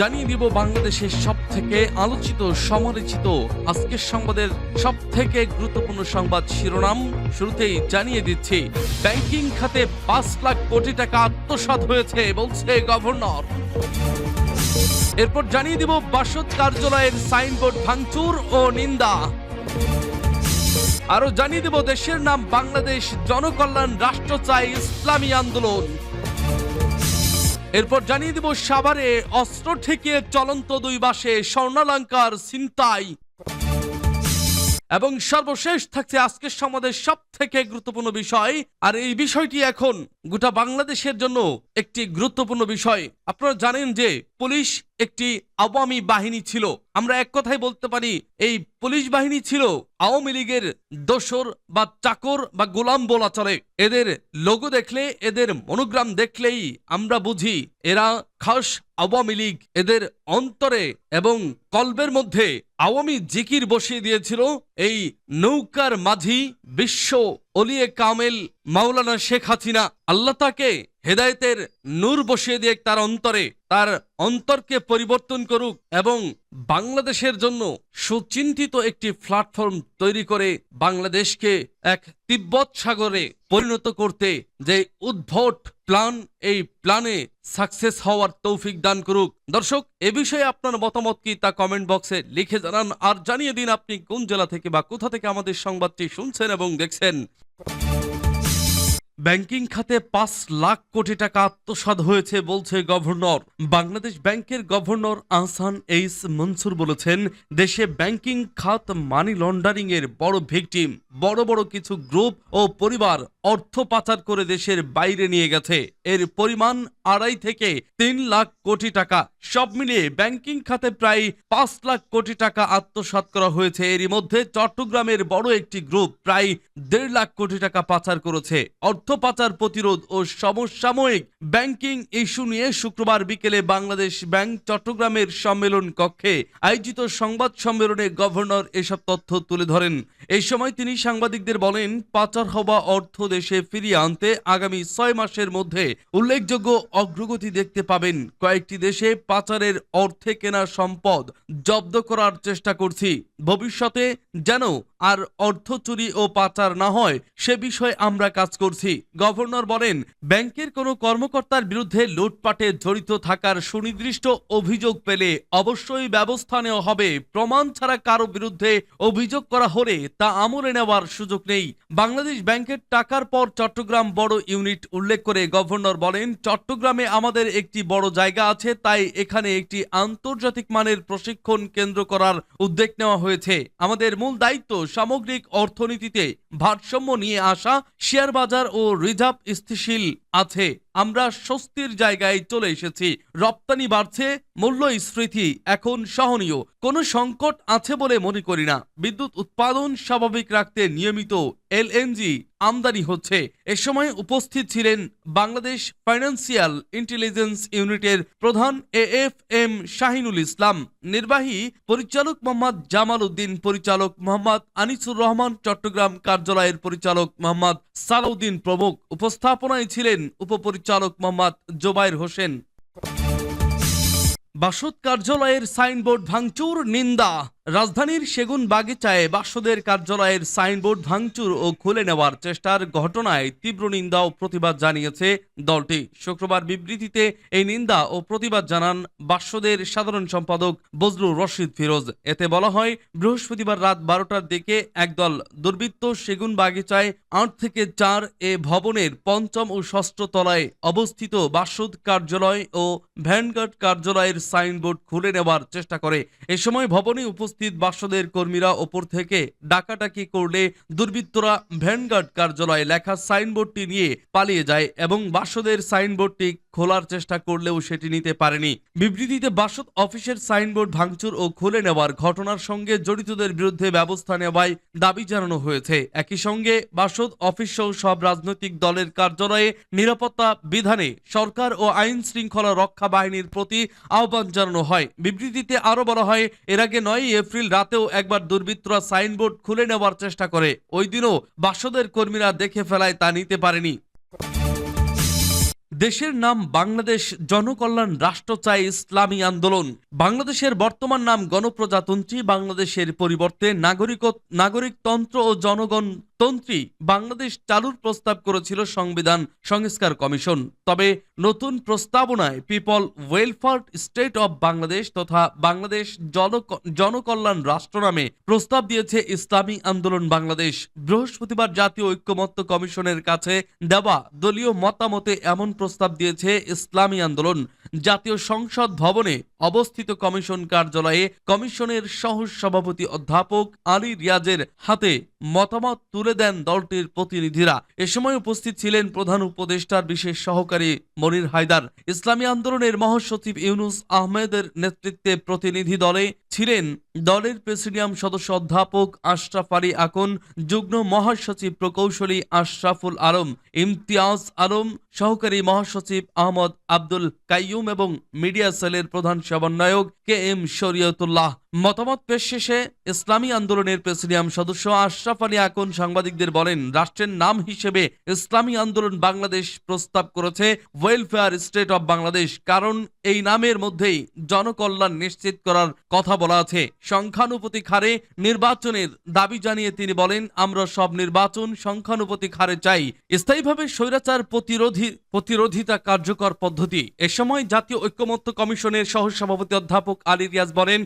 জানিয়ে দিব বাংলাদেশের সব থেকে আলোচিত, সমালোচিত আজকের সংবাদের সব থেকে গুরুত্বপূর্ণ সংবাদ শিরোনাম। শুরুতেই জানিয়ে দিচ্ছি, ব্যাংকিং খাতে পাঁচ লাখ কোটি টাকা আত্মসাৎ হয়েছে বলছে গভর্নর। এরপর জানিয়ে দিব বাসদ কার্যালয়ের সাইনবোর্ড ভাঙচুর ও নিন্দা। আরও জানিয়ে দেব দেশের নাম বাংলাদেশ, জনকল্যাণ, রাষ্ট্র চাই ইসলামী আন্দোলন। এরপর জানিয়ে দিব সাভারে অস্ত্র ঠেকিয়ে চলন্ত দুই বাসে স্বর্ণালঙ্কার ছিনতাই। এবং সর্বশেষ থাকছে আজকের সমাজের সব থেকে গুরুত্বপূর্ণ বিষয়। আর এই বিষয়টি এখন গোটা বাংলাদেশের জন্য একটি গুরুত্বপূর্ণ বিষয়। আপনারা জানেন যে পুলিশ একটি আওয়ামী বাহিনী ছিল। আমরা এক কথাই বলতে পারি, এই পুলিশ বাহিনী ছিল আওয়ামী লীগের দোসর বা চাকর বা গোলাম বলা চলে। এদের লোগো দেখলে, এদের মনোগ্রাম দেখলেই আমরা বুঝি, এরা খাস আওয়ামী লীগ। এদের অন্তরে এবং কলবের মধ্যে আওয়ামী জিকির বসিয়ে দিয়েছিল এই নৌকার মাঝি বিশ্ব অলিয়ে কামেল মাওলানা শেখ হাসিনা। আল্লাহ তাকে হেদায়েতের নূর বসিয়ে দিয়ে তার অন্তরে, তার অন্তরকে পরিবর্তন করুক এবং বাংলাদেশের জন্য সুচিন্তিত একটি প্ল্যাটফর্ম তৈরি করে বাংলাদেশকে এক তিব্বত সাগরে পরিণত করতে যে উদ্ভট প্ল্যান এই প্ল্যানে সাকসেস হওয়ার তৌফিক দান করুক। দর্শক, এ বিষয়ে আপনার মতামত কি তা কমেন্ট বক্সে লিখে জানান। আর জানিয়ে দিন আপনি কোন জেলা থেকে বা কোথা থেকে আমাদের সংবাদটি শুনছেন এবং দেখছেন। ব্যাংকিং খাতে পাঁচ লাখ কোটি টাকা আত্মসাত হয়েছে বলছে গভর্নর। বাংলাদেশ ব্যাংকের গভর্নর আহসান এইস মনসুর বলেছেন, দেশে ব্যাংকিং খাত মানি লন্ডারিং এর বড় ভিকটিম। বড় বড় কিছু গ্রুপ ও পরিবার অর্থ পাচার করে দেশের বাইরে নিয়ে গেছে। এর পরিমাণ আড়াই থেকে তিন লাখ কোটি টাকা। সব মিলিয়ে ব্যাংকিং খাতে প্রায় পাঁচ লাখ কোটি টাকা আত্মসাৎ করা হয়েছে। এরই মধ্যে চট্টগ্রামের বড় একটি গ্রুপ প্রায় দেড় লাখ কোটি টাকা পাচার করেছে। অর্থ পাচার প্রতিরোধ ও সমসাময়িক ব্যাংকিং ইস্যু নিয়ে শুক্রবার বিকেলে বাংলাদেশ ব্যাংক চট্টগ্রামের সম্মেলন কক্ষে আয়োজিত সংবাদ সম্মেলনে গভর্নর এসব তথ্য তুলে ধরেন। এই সময় তিনি সাংবাদিকদের বলেন, পাচার হওয়া অর্থ দেশে ফিরিয়ে আনতে আগামী ছয় মাসের মধ্যে উল্লেখযোগ্য অগ্রগতি দেখতে পাবেন। কয়েকটি দেশে পাচারের অর্থে কেনা সম্পদ জব্দ করার চেষ্টা করছি। ভবিষ্যতে যেন আর অর্থ চুরি ও পাচার না হয়, সে বিষয়ে আমরা কাজ করছি। গভর্নর বলেন, ব্যাংকের কোনো কর্মকর্তার বিরুদ্ধে লুটপাটে জড়িত থাকার সুনির্দিষ্ট অভিযোগ পেলে অবশ্যই ব্যবস্থা নেওয়া হবে। প্রমাণ ছাড়া কারও বিরুদ্ধে অভিযোগ করা হলে তা আমলে নেওয়ার সুযোগ নেই। বাংলাদেশ ব্যাংকের টাকার পর চট্টগ্রাম বড় ইউনিট উল্লেখ করে গভর্নর বলেন, চট্টগ্রামে আমাদের একটি বড় জায়গা আছে, তাই এখানে একটি আন্তর্জাতিক মানের প্রশিক্ষণ কেন্দ্র করার উদ্যোগ নেওয়া হয়েছে। আমাদের মূল দায়িত্ব সামগ্রিক অর্থনীতিতে ভারসাম্য নিয়ে আসা শেয়ার বাজার ও রিজার্ভ স্থিতিশীল আছে। আমরা স্বস্তির জায়গায় চলে এসেছি। রপ্তানি বাড়ছে, মূল্যস্ফীতি এখন সহনীয়। কোনো সংকট আছে বলে মনে করি না। বিদ্যুৎ উৎপাদন স্বাভাবিক রাখতে নিয়মিত এলএনজি আমদানি হচ্ছে। এ সময় উপস্থিত ছিলেন বাংলাদেশ ফাইন্যান্সিয়াল ইন্টেলিজেন্স ইউনিটের প্রধান A F M Shahinul Islam, নির্বাহী পরিচালক মোহাম্মদ জামাল উদ্দিন, পরিচালক মোহাম্মদ আনিসুর রহমান, চট্টগ্রাম কার্যালয়ের পরিচালক মোহাম্মদ সালাউদ্দিন প্রমুখ। উপস্থাপনায় ছিলেন উপপরিচালক মোহাম্মদ জোবাইর হোসেন। বাসদ কার্যালয়ের সাইনবোর্ড ভাঙচুর নিন্দা। রাজধানীর সেগুন বাগিচায় বাসদের কার্যালয়ের সাইনবোর্ড ভাঙচুর ও খুলে নেওয়ার চেষ্টার ঘটনায় তীব্র নিন্দা ও প্রতিবাদ জানিয়েছে দলটি। শুক্রবার বিবৃতিতে এই নিন্দা ও প্রতিবাদ জানান বাসদের সাধারণ সম্পাদক বজলুর রশিদ ফিরোজ। এতে বলা হয়, বৃহস্পতিবার রাত বারোটার দিকে একদল দুর্বৃত্ত সেগুন বাগিচায় আট থেকে চার এ ভবনের পঞ্চম ও ষষ্ঠ তলায় অবস্থিত বাসদ কার্যালয় ও ভ্যানগার্ড কার্যালয়ের সাইনবোর্ড খুলে নেওয়ার চেষ্টা করে। এ সময় ভবনে উপস্থিত বাসদের কর্মীরা ওপর থেকে ডাকাডাকি করলে দুর্বৃত্তরা ভ্যানগার্ড কার্যালয়ে লেখা সাইনবোর্ডটি নিয়ে পালিয়ে যায় এবং বাসদের সাইনবোর্ডটি খোলার চেষ্টা করলেও সেটি নিতে পারেনি। বিবৃতিতে বাসদ অফিসের সাইনবোর্ড ভাঙচুর ও খুলে নেওয়ার ঘটনার সঙ্গে জড়িতদের বিরুদ্ধে ব্যবস্থা নেওয়ায় দাবি জানানো হয়েছে। একই সঙ্গে বাসদ অফিস সহ সব রাজনৈতিক দলের কার্যালয়ে নিরাপত্তা বিধানে সরকার ও আইন শৃঙ্খলা রক্ষা বাহিনীর প্রতি আহ্বান জানানো হয়। বিবৃতিতে আরও বলা হয়, এর আগে নয় এপ্রিল রাতেও একবার দুর্বৃত্তরা সাইনবোর্ড খুলে নেওয়ার চেষ্টা করে। ওই দিনও বাসদের কর্মীরা দেখে ফেলায় তা নিতে পারেনি। দেশের নাম বাংলাদেশ, জনকল্যাণ, রাষ্ট্র চাই ইসলামী আন্দোলন। বাংলাদেশের বর্তমান নাম গণপ্রজাতন্ত্রী, বাংলাদেশের পরিবর্তে নাগরিক নাগরিকতন্ত্র ও জনগণ তন্ত্রী বাংলাদেশ চালুর প্রস্তাব করেছিল সংবিধান সংস্কার কমিশন। তবে নতুন প্রস্তাবনায় people welfare state of Bangladesh তথা বাংলাদেশ জনকল্যাণ রাষ্ট্র নামে প্রস্তাব দিয়েছে ইসলামী আন্দোলন বাংলাদেশ। বৃহস্পতিবার জাতীয় ঐক্যমত্য কমিশনের কাছে দেওয়া দলীয় মতামতে এমন প্রস্তাব দিয়েছে ইসলামী আন্দোলন। জাতীয় সংসদ ভবনে অবস্থিত কমিশন কার্যালয়ে কমিশনের সহ সভাপতি অধ্যাপক আলী রিয়াজের হাতে মতামত তুলে দেন দলটির প্রতিনিধিরা। এ সময় উপস্থিত ছিলেন প্রধান উপদেষ্টার বিশেষ সহকারী মনির হায়দার। ইসলামী আন্দোলনের মহাসচিব ইউনুস আহমেদের নেতৃত্বে প্রতিনিধি দলে ছিলেন দলের প্রেসিডিয়াম সদস্য অধ্যাপক আশরাফ আলী আকন, যুগ্ম মহাসচিব প্রকৌশলী আশরাফুল আলম, ইমতিয়াজ আলম, সহকারী মহাসচিব আহমদ আব্দুল কাইয়ুম এবং মিডিয়া সেলের প্রধান সমন্বয়ক কে এম শরীয়তুল্লাহ। মতামত পেশ শেষে ইসলামী আন্দোলনের প্রেসিডিয়াম সদস্য আশরাফ আলী আকন সাংবাদিকদের বলেন, রাষ্ট্রের নাম হিসেবে ইসলামী আন্দোলন বাংলাদেশ প্রস্তাব করেছে ওয়েলফেয়ার স্টেট অব বাংলাদেশ। কারণ এই নামের মধ্যেই জনকল্যাণ নিশ্চিত করার কথা বলা আছে। সংখ্যানুপাতিক হারে নির্বাচনের দাবি জানিয়ে তিনি বলেন, আমরা সব নির্বাচন সংখ্যানুপাতিক হারে চাই। স্থায়ীভাবে স্বৈরাচার প্রতিরোধী, প্রতিরোধিতা কার্যকর পদ্ধতি। এ সময় জাতীয় ঐক্যমত্য কমিশনের সহসভাপতি অধ্যাপক আলী রিয়াজ বলেন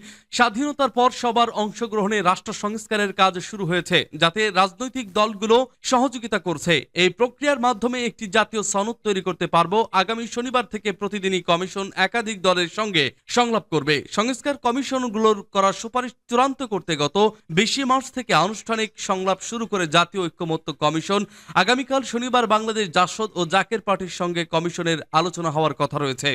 স্বাধীনতার পর সবার অংশগ্রহণে রাষ্ট্র সংস্কারের কাজ শুরু হয়েছে, যাতে রাজনৈতিক দলগুলো সহযোগিতা করছে। এই প্রক্রিয়ার মাধ্যমে একটি জাতীয় সনদ তৈরি করতে পারব। আগামী শনিবার থেকে প্রতিদিনই কমিশন একাধিক দলের সঙ্গে সংলাপ করবে। সংস্কার কমিশনগুলোর করা সুপারিশ চূড়ান্ত করতে গত বিশে মার্চ থেকে আনুষ্ঠানিক সংলাপ শুরু করে জাতীয় ঐক্যমত্য কমিশন। আগামীকাল শনিবার বাংলাদেশ জাসদ ও জাকের পার্টির সঙ্গে কমিশনের আলোচনা হওয়ার কথা রয়েছে।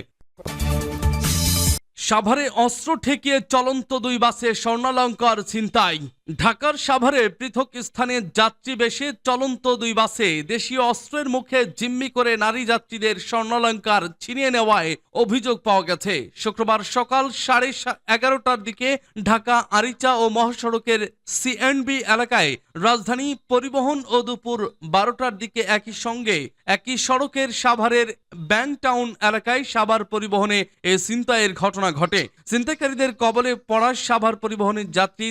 সাভারে অস্ত্র ঠেকিয়ে চলন্ত দুই বাসে স্বর্ণালঙ্কার ছিনতাই। ঢাকার সাভারে পৃথক স্থানে যাত্রী বেশে, চলন্ত দুই বাসে। দেশীয় অস্ত্রের মুখে জিম্মি করে নারী যাত্রীদের স্বর্ণালঙ্কার ছিনিয়ে নেওয়ায় অভিযোগ পাওয়া গেছে। শুক্রবার সকাল সাড়ে এগারোটার দিকে ঢাকা, আরিচা ও মহাসড়কের সিএনবি এলাকায় রাজধানী পরিবহন ও দুপুর বারোটার দিকে একই সঙ্গে একই সড়কের সাভারের ব্যাংক টাউন এলাকায় সাভার পরিবহনে এ ছিনতাইয়ের ঘটনা ঘটে। ছিনতাইকারীদের কবলে পড়া সাভার পরিবহনের যাত্রী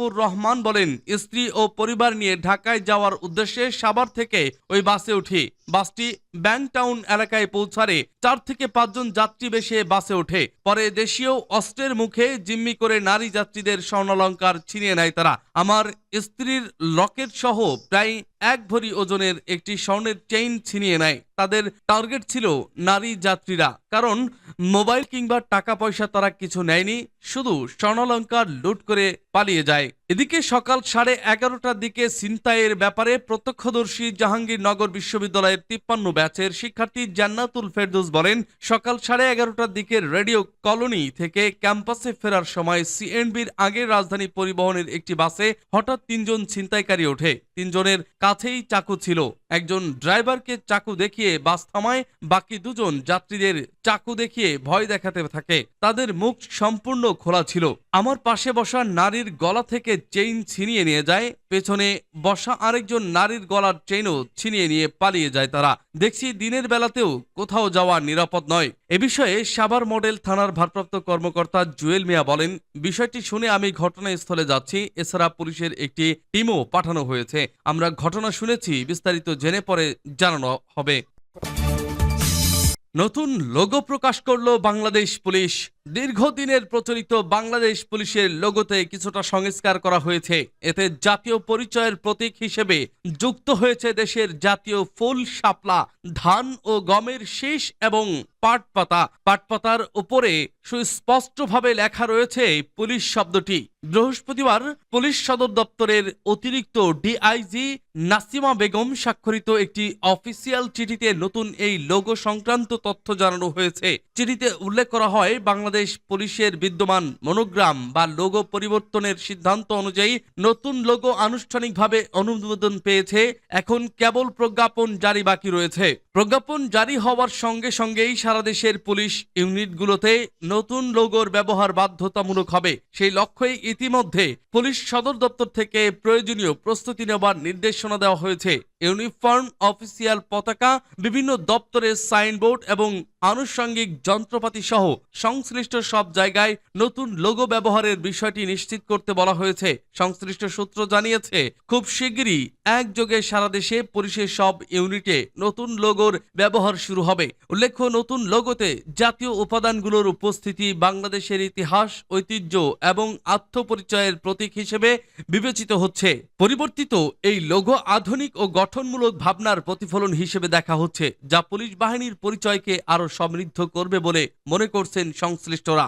রহমান বলেন স্ত্রী ও পরিবার নিয়ে ঢাকায় যাওয়ার উদ্দেশ্যে সাভার থেকে ওই বাসে উঠি। বাসটি ব্যাংক টাউন এলাকায় পৌঁছারে চার থেকে পাঁচজন যাত্রী বেশে বাসে ওঠে। পরে দেশীয় অস্ত্রের মুখে জিম্মি করে নারী যাত্রীদের স্বর্ণালঙ্কার ছিনিয়ে নেয় তারা। আমার স্ত্রীর লকেট সহ প্রায় এক ভরি ওজনের একটি স্বর্ণের চেইন ছিনিয়ে নেয়। তাদের টার্গেট ছিল নারী যাত্রীরা। কারণ মোবাইল কিংবা টাকা পয়সা তারা কিছু নেয়নি, শুধু স্বর্ণালঙ্কার লুট করে পালিয়ে যায়। এদিকে সকাল সাড়ে এগারোটার দিকে ছিনতাইয়ের ব্যাপারে প্রত্যক্ষদর্শী জাহাঙ্গীরনগর বিশ্ববিদ্যালয়ের তিপ্পান্ন ব্যাচের শিক্ষার্থী জান্নাতুল ফেরদৌস বলেন, সকাল সাড়ে এগারোটার দিকে রেডিও কলোনি থেকে ক্যাম্পাসে ফেরার সময় সিএনবির আগের রাজধানী পরিবহনের একটি বাসে হঠাৎ তিনজন ছিনতাইকারী ওঠে। তিনজনের কাছেই চাকু ছিল। একজন ড্রাইভারকে চাকু দেখিয়ে বাস থামায়, বাকি দুজন যাত্রীদের চাকু দেখিয়ে ভয় দেখাতে থাকে। তাদের মুখ সম্পূর্ণ খোলা ছিল। আমার পাশে বসা নারীর গলা থেকে চেইন ছিনিয়ে নিয়ে যায় পেছনে বসা আরেকজন নারীর গলার চেইনও ছিনিয়ে নিয়ে পালিয়ে যায় তারা। দেখছি দিনের বেলাতেও কোথাও যাওয়া নিরাপদ নয়। এ বিষয়ে সাভার মডেল থানার ভারপ্রাপ্ত কর্মকর্তা জুয়েল মিয়া বলেন, বিষয়টি শুনে আমি ঘটনাস্থলে যাচ্ছি। এছাড়া পুলিশের একটি টিমও পাঠানো হয়েছে। আমরা ঘটনা শুনেছি, বিস্তারিত জেনে পরে জানানো হবে। নতুন লোগো প্রকাশ করল বাংলাদেশ পুলিশ। দীর্ঘদিনের প্রচলিত বাংলাদেশ পুলিশের লোগোতে কিছুটা সংস্কার করা হয়েছে। এতে জাতীয় পরিচয়ের প্রতীক হিসেবে যুক্ত হয়েছে দেশের জাতীয় ফুল, শাপলা, ধান ও গমের শীষ এবং পাট পাতা পাট পাতার উপরে সুস্পষ্টভাবে লেখা রয়েছে পুলিশ শব্দটি। বৃহস্পতিবার পুলিশ সদর দপ্তরের অতিরিক্ত ডিআইজি নাসিমা বেগম স্বাক্ষরিত একটি অফিসিয়াল চিঠিতে নতুন এই লোগো সংক্রান্ত তথ্য জানানো হয়েছে। চিঠিতে উল্লেখ করা হয়, বাংলাদেশ পুলিশের বিদ্যমান মনোগ্রাম বা লোগো পরিবর্তনের সিদ্ধান্ত অনুযায়ী নতুন লোগো আনুষ্ঠানিকভাবে অনুমোদন পেয়েছে। এখন কেবল প্রজ্ঞাপন জারি বাকি রয়েছে। প্রজ্ঞাপন জারি হওয়ার সঙ্গে সঙ্গেই সারা দেশের পুলিশ ইউনিটগুলোতে নতুন লোগোর ব্যবহার বাধ্যতামূলক হবে। সেই লক্ষ্যে ইতিমধ্যে পুলিশ সদর দপ্তর থেকে প্রয়োজনীয় প্রস্তুতি নেওয়ার নির্দেশনা দেওয়া হয়েছে। ইউনিফর্ম অফিসিয়াল পতাকা বিভিন্ন দপ্তরের সাইনবোর্ড এবং আনুষঙ্গিক যন্ত্রপাতি সহ সংশ্লিষ্ট সব জায়গায় নতুন লোগো ব্যবহারের বিষয়টি নিশ্চিত করতে বলা হয়েছে। সংশ্লিষ্ট সূত্র জানিয়েছে, খুব শিগগিরই একযোগে সারা দেশে পুলিশের সব ইউনিটে নতুন লোগোর ব্যবহার শুরু হবে। উল্লেখ্য, নতুন লোগোতে জাতীয় উপাদানগুলোর উপস্থিতি বাংলাদেশের ইতিহাস, ঐতিহ্য এবং আত্মপরিচয়ের প্রতীক হিসেবে বিবেচিত হচ্ছে। পরিবর্তিত এই লোগো আধুনিক ও গঠনমূলক ভাবনার প্রতিফলন হিসেবে দেখা হচ্ছে, যা পুলিশ বাহিনীর পরিচয়কে আরও সমৃদ্ধ করবে বলে মনে করছেন সংশ্লিষ্টরা।